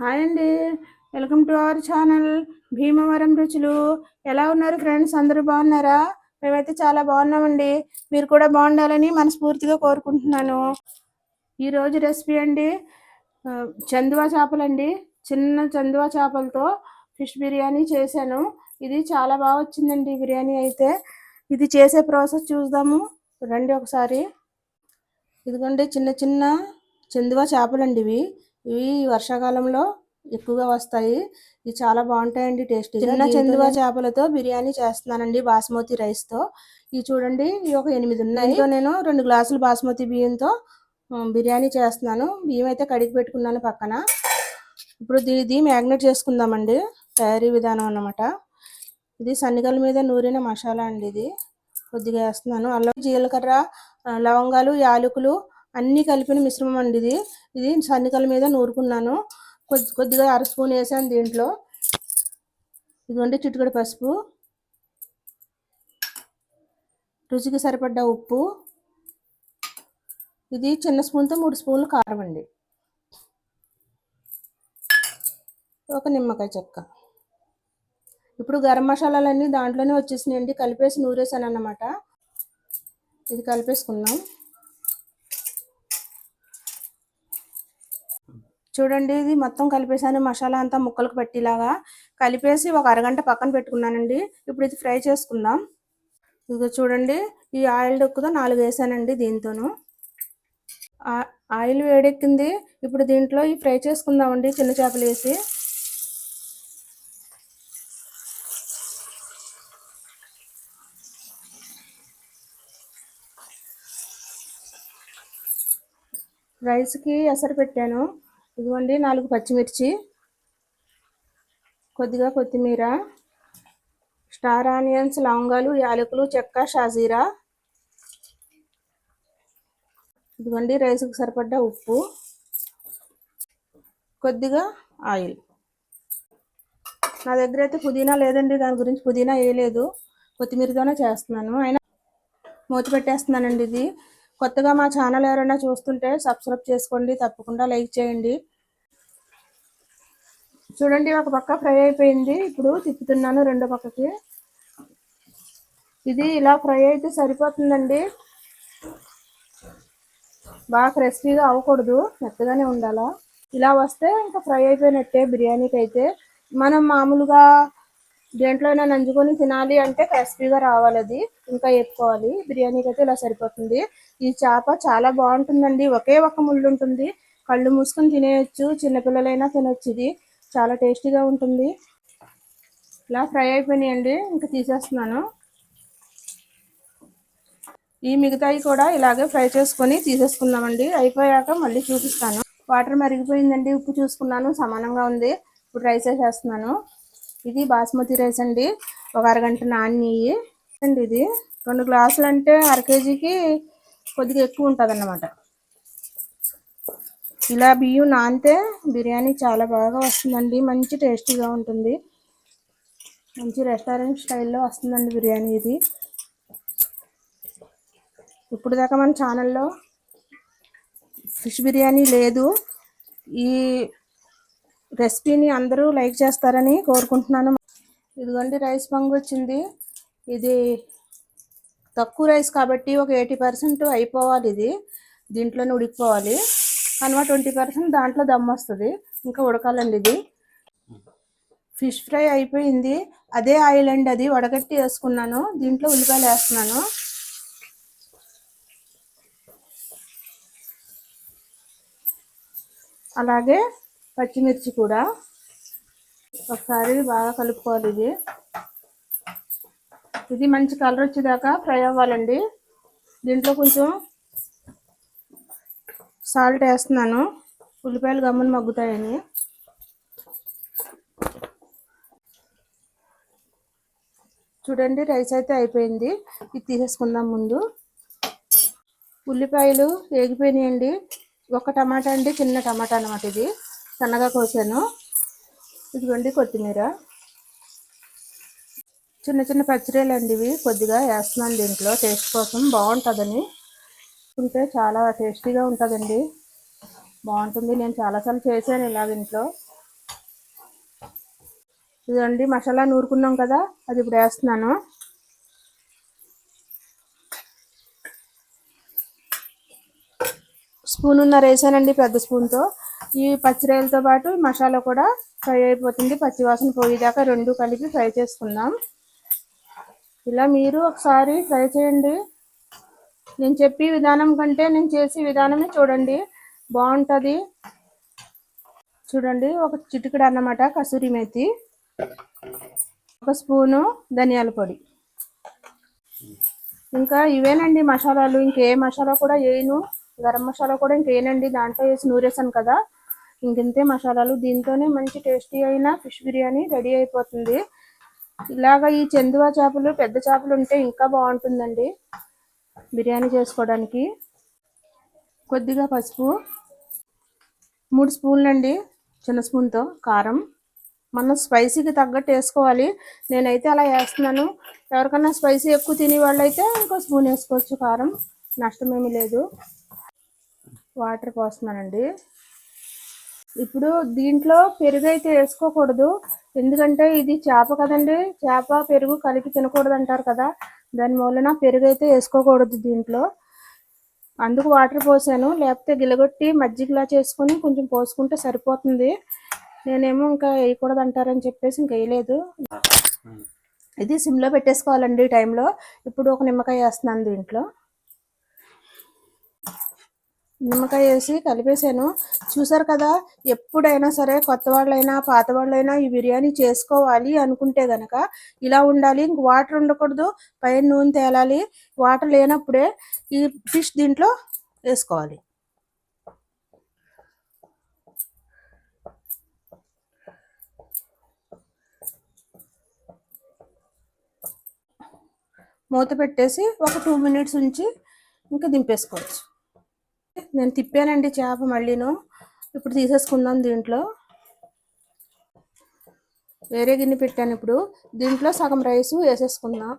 Hi అండి. Welcome to our channel. Bhimavaram రుచులు. ఎలా ఉన్నారు ఫ్రెండ్స్? అందరూ బాగున్నారా? మేమైతే చాలా బాగున్నామండి. మీరు కూడా బాగుండాలని మనస్ఫూర్తిగా కోరుకుంటున్నాను. ఈరోజు రెసిపీ అండి చందువా చేపలండి చిన్న చందువా చేపలతో ఫిష్ బిర్యానీ చేశాను. ఇది చాలా బాగా వచ్చిందండి బిర్యానీ అయితే. ఇది చేసే ప్రాసెస్ చూద్దాము. రండి ఒకసారి. ఇదిగోండి చిన్న చిన్న చందువా చేపలండి ఇవి. ఇవి వర్షాకాలంలో ఎక్కువగా వస్తాయి. ఇవి చాలా బాగుంటాయండి టేస్ట్. చిన్న చందువా చేపలతో బిర్యానీ చేస్తున్నానండి బాస్మతి రైస్తో ఇవి చూడండి ఇవి ఒక ఎనిమిది ఉన్నాయి. నేను రెండు గ్లాసులు బాస్మతి బియ్యంతో బిర్యానీ చేస్తున్నాను. బియ్యం అయితే కడిగి పెట్టుకున్నాను పక్కన. ఇప్పుడు దీ- ఇది మ్యాగ్నెట్ చేసుకుందామండి. తయారీ విధానం అన్నమాట. ఇది సన్నిగల మీద నూరిన మసాలా అండి ఇది. కొద్దిగా వేస్తున్నాను. అల్లం జీలకర్ర లవంగాలు యాలకులు అన్నీ కలిపిన మిశ్రమం అండి ఇది. ఇది సన్నికల మీద నూరుకున్నాను. కొద్ది కొద్దిగా అర స్పూన్ వేసాను దీంట్లో. ఇదిగోండి చిట్టుకడి పసుపు. రుచికి సరిపడ్డ ఉప్పు. ఇది చిన్న స్పూన్తో మూడు స్పూన్లు కారం అండి. ఒక నిమ్మకాయ చెక్క. ఇప్పుడు గరం మసాలాలన్నీ దాంట్లోనే వచ్చేసినాయండి. కలిపేసి నూరేసాను అన్నమాట ఇది కలిపేసుకున్నాం చూడండి ఇది మొత్తం కలిపేసాను మసాలా అంతా ముక్కలకు పెట్టేలాగా కలిపేసి ఒక అరగంట పక్కన పెట్టుకున్నానండి. ఇప్పుడు ఇది ఫ్రై చేసుకుందాం. ఇదిగో చూడండి ఈ ఆయిల్ డొక్కుతో నాలుగు వేసానండి దీంతోను. ఆ- ఆయిల్ వేడెక్కింది. ఇప్పుడు దీంట్లో ఈ ఫ్రై చేసుకుందామండి చిన్న చేపలు వేసి. రైస్కి ఎసరు పెట్టాను. ఇదిగోండి నాలుగు పచ్చిమిర్చి కొద్దిగా కొత్తిమీర స్టార్ ఆనియన్స్ లవంగాలు యాలకులు చెక్క షాజీరా. ఇదిగోండి రైస్కి సరిపడ్డ ఉప్పు. కొద్దిగా ఆయిల్. నా దగ్గర అయితే పుదీనా లేదండి దాని గురించి పుదీనా వేయలేదు కొత్తిమీరతోనే చేస్తున్నాను. అయినా మూత పెట్టేస్తున్నానండి ఇది. కొత్తగా మా ఛానల్ ఎవరైనా చూస్తుంటే సబ్స్క్రైబ్ చేసుకోండి తప్పకుండా లైక్ చేయండి. చూడండి ఒక పక్క ఫ్రై అయిపోయింది. ఇప్పుడు తిప్పుతున్నాను రెండో పక్కకి. ఇది ఇలా ఫ్రై అయితే సరిపోతుందండి. బాగా క్రిస్పీగా అవ్వకూడదు మెత్తగానే ఉండాలా. ఇలా వస్తే ఇంకా ఫ్రై అయిపోయినట్టే బిర్యానీకి అయితే. మనం మామూలుగా దేంట్లోనే నంజుకొని తినాలి అంటే క్రిస్పీగా రావాలి అది. ఇంకా ఎక్కువాలి బిర్యానీకి అయితే ఇలా సరిపోతుంది. ఈ చేప చాలా బాగుంటుందండి. ఒకే ఒక ముళ్ళు ఉంటుంది. కళ్ళు మూసుకొని తినేయచ్చు. చిన్నపిల్లలైనా తినొచ్చు ఇది. చాలా టేస్టీగా ఉంటుంది. ఇలా ఫ్రై అయిపోయినాయండి. ఇంకా తీసేస్తున్నాను. ఈ మిగతాయి కూడా ఇలాగే ఫ్రై చేసుకొని తీసేసుకుందామండి. అయిపోయాక మళ్ళీ చూపిస్తాను. వాటర్ మరిగిపోయిందండి. ఉప్పు చూసుకున్నాను. సమానంగా ఉంది. ఇప్పుడు రైస్ వేసేస్తున్నాను. ఇది బాస్మతి రైస్ అండి. ఒక అరగంట నాని అండి ఇది. రెండు గ్లాసులు అంటే అర కేజీకి కొద్దిగా ఎక్కువ ఉంటుంది అన్నమాట ఇలా బియ్యం నానితే బిర్యానీ చాలా బాగా వస్తుందండి. మంచి టేస్టీగా ఉంటుంది. మంచి రెస్టారెంట్ స్టైల్లో వస్తుందండి బిర్యానీ ఇది. ఇప్పుడు దాకా మన ఛానల్లో ఫిష్ బిర్యానీ లేదు. ఈ రెసిపీని అందరూ లైక్ చేస్తారని కోరుకుంటున్నాను. ఇదిగోండి రైస్ పొంగు వచ్చింది. ఇది తక్కువ రైస్ కాబట్టి ఒక ఎయిటీ పర్సెంట్ అయిపోవాలి ఇది. దీంట్లోనే ఉడికిపోవాలి. కనుక ట్వంటీ పర్సెంట్ దాంట్లో దమ్ వస్తుంది. ఇంకా ఉడకాలండి ఇది. ఫిష్ ఫ్రై అయిపోయింది. అదే ఆయిల్ అండి అది. వడగట్టి వేసుకున్నాను. దీంట్లో ఉల్లిపాయలు వేస్తున్నాను. అలాగే పచ్చిమిర్చి కూడా. ఒకసారి బాగా కలుపుకోవాలి ఇది. ఇది మంచి కలర్ వచ్చేదాకా ఫ్రై అవ్వాలండి. దీంట్లో కొంచెం సాల్ట్ వేస్తున్నాను. ఉల్లిపాయలు గమ్మున మగ్గుతాయని. చూడండి రైస్ అయితే అయిపోయింది. ఇది తీసేసుకుందాం ముందు. ఉల్లిపాయలు వేగిపోయినాయండి. ఒక టమాటా అండి చిన్న టమాటా అన్నమాట ఇది. సన్నగా కోసాను. ఇదిగోండి కొత్తిమీర. చిన్న చిన్న పచ్చిరేలు అండి ఇవి. కొద్దిగా వేస్తున్నాను దీంట్లో. టేస్ట్ కోసం బాగుంటుందని. ఉంటే చాలా టేస్టీగా ఉంటుందండి. బాగుంటుంది. నేను చాలాసార్లు చేశాను ఇలాగ ఇంట్లో ఇదండి మసాలా నూరుకున్నాం కదా అది ఇప్పుడు వేస్తున్నాను. స్పూన్ ఉన్నర వేసానండి పెద్ద స్పూన్తో. ఈ పచ్చిరాయలతో పాటు మసాలా కూడా ఫ్రై అయిపోతుంది. పచ్చివాసన పోయేదాకా రెండు కలిపి ఫ్రై చేసుకుందాం. ఇలా మీరు ఒకసారి ట్రై చేయండి. నేను చెప్పి విధానం కంటే నేను చేసే విధానమే చూడండి. బాగుంటుంది. చూడండి ఒక చిటికడ అన్నమాట కసూరి మేతి. ఒక స్పూను ధనియాల పొడి. ఇంకా ఇవేనండి మసాలాలు ఇంకే మసాలా కూడా వేయను. గరం మసాలా కూడా ఇంకేనండి దాంట్లో వేసి నూరేసాను కదా. ఇంకంతే మసాలాలు. దీంతోనే మంచి టేస్టీ అయిన ఫిష్ బిర్యానీ రెడీ అయిపోతుంది. ఇలాగ ఈ చందువా చేపలు పెద్ద చేపలు ఉంటే ఇంకా బాగుంటుందండి. బిర్యానీ చేసుకోవడానికి కొద్దిగా పసుపు మూడు స్పూన్లు అండి చిన్న స్పూన్తో కారం. మనం స్పైసీకి తగ్గట్టు వేసుకోవాలి. నేనైతే అలా వేస్తున్నాను. ఎవరికన్నా స్పైసీ ఎక్కువ తినే వాళ్ళు అయితే ఇంకో స్పూన్ వేసుకోవచ్చు. కారం నష్టమేమీ లేదు. వాటర్ పోస్తున్నానండి. ఇప్పుడు దీంట్లో పెరుగు అయితే వేసుకోకూడదు. ఎందుకంటే ఇది చేప కదండి. చేప పెరుగు కలిపి తినకూడదు అంటారు కదా. దాని మూలన పెరుగు అయితే వేసుకోకూడదు దీంట్లో. అందుకు వాటర్ పోసాను. లేకపోతే గిలగొట్టి మజ్జిగలా చేసుకొని కొంచెం పోసుకుంటే సరిపోతుంది. నేనేమో ఇంకా వేయకూడదు అంటారని చెప్పేసి ఇంకా వేయలేదు. ఇది సిమ్లో పెట్టేసుకోవాలండి ఈ టైంలో. ఇప్పుడు ఒక నిమ్మకాయ వేస్తున్నాను దీంట్లో. నిమ్మకాయ వేసి కలిపేసాను చూసారు కదా ఎప్పుడైనా సరే కొత్త వాళ్ళైనా పాత వాళ్ళైనా ఈ బిర్యానీ చేసుకోవాలి అనుకుంటే గనక ఇలా ఉండాలి. ఇంక వాటర్ ఉండకూడదు పైన నూనె తేలాలి. వాటర్ లేనప్పుడే ఈ ఫిష్ దీంట్లో వేసుకోవాలి. మూత పెట్టేసి ఒక టూ మినిట్స్ ఉంచి ఇంకా దింపేసుకోవచ్చు. నేను తిప్పానండి చేప మళ్ళీను. ఇప్పుడు తీసేసుకుందాం దీంట్లో. వేరే గిన్నె పెట్టాను ఇప్పుడు. దీంట్లో సగం రైస్ వేసేసుకుందాం.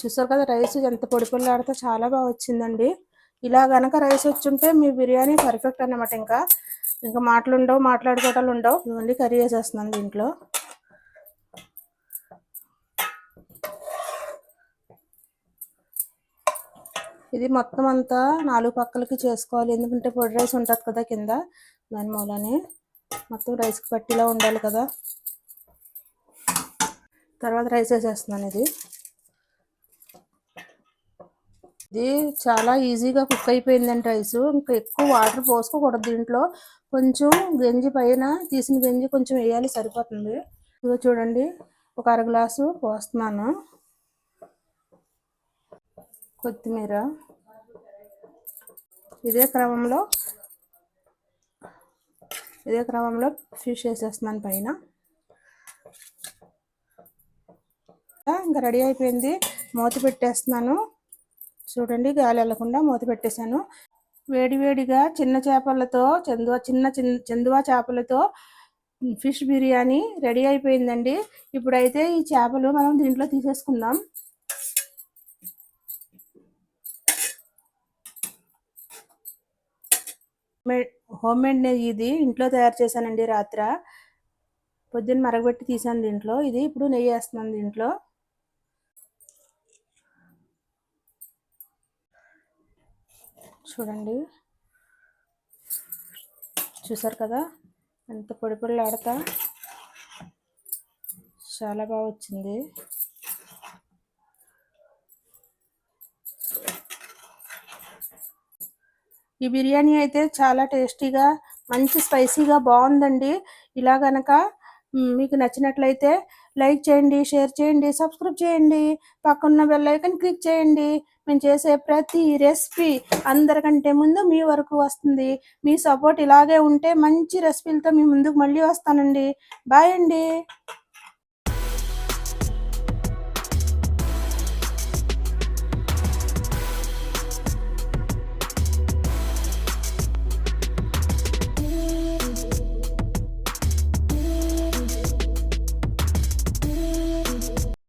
చూసారు కదా రైస్ ఎంత పొడి పొల్లాడితే చాలా బాగా వచ్చిందండి. ఇలా గనక రైస్ వచ్చుంటే మీ బిర్యానీ పర్ఫెక్ట్ అన్నమాట ఇంకా. ఇంకా మాటలు ఉండవు మాట్లాడుకోవటాలు ఉండవు. ఓన్లీ కర్రీ వేసేస్తున్నాను దీంట్లో. ఇది మొత్తం అంతా నాలుగు పక్కలకి చేసుకోవాలి. ఎందుకంటే పొడి రైస్ ఉంటుంది కదా కింద. దాని మూలనే మొత్తం రైస్కి పట్టిలా ఉండాలి కదా. తర్వాత రైస్ వేసేస్తున్నాను ఇది. ఇది చాలా ఈజీగా కుక్ అయిపోయిందండి రైస్ ఇంకా ఎక్కువ వాటర్ పోసుకోకూడదు దీంట్లో. కొంచెం గంజి పైన తీసిన గంజి కొంచెం వేయాలి సరిపోతుంది. ఇదిగో చూడండి ఒక అర గ్లాసు పోస్తున్నాను. కొత్తిమీర. ఇదే క్రమంలో ఇదే క్రమంలో ఫిష్ వేసేస్తున్నాను పైన. ఇంకా రెడీ అయిపోయింది. మూత పెట్టేస్తున్నాను. చూడండి గాలి వెళ్ళకుండా మూత పెట్టేశాను. వేడివేడిగా చిన్న చేపలతో చందువా చిన్న చిన్న చందువా చేపలతో ఫిష్ బిర్యానీ రెడీ అయిపోయిందండి. ఇప్పుడైతే ఈ చేపలు మనం దీంట్లో తీసేసుకుందాం. హోమ్ మేడ్ ఇది ఇంట్లో తయారు చేశానండి రాత్ర. పొద్దున్న మరగబెట్టి తీసాను దీంట్లో. ఇది ఇప్పుడు నెయ్యి వేస్తున్నాను దీంట్లో. చూడండి. చూసారు కదా? ఎంత పొడి పొడి ఆడతా చాలా బాగా వచ్చింది. ఈ బిర్యానీ అయితే చాలా టేస్టీగా మంచి స్పైసీగా బాగుందండి. ఇలా గనక మీకు నచ్చినట్లయితే లైక్ చేయండి షేర్ చేయండి సబ్స్క్రైబ్ చేయండి. పక్కన్న బెల్ ఐకన్ క్లిక్ చేయండి. మేము చేసే ప్రతి రెసిపీ అందరికంటే ముందు మీ వరకు వస్తుంది. మీ సపోర్ట్ ఇలాగే ఉంటే మంచి రెసిపీలతో మీ ముందుకు మళ్ళీ వస్తానండి. బాయ్ అండి.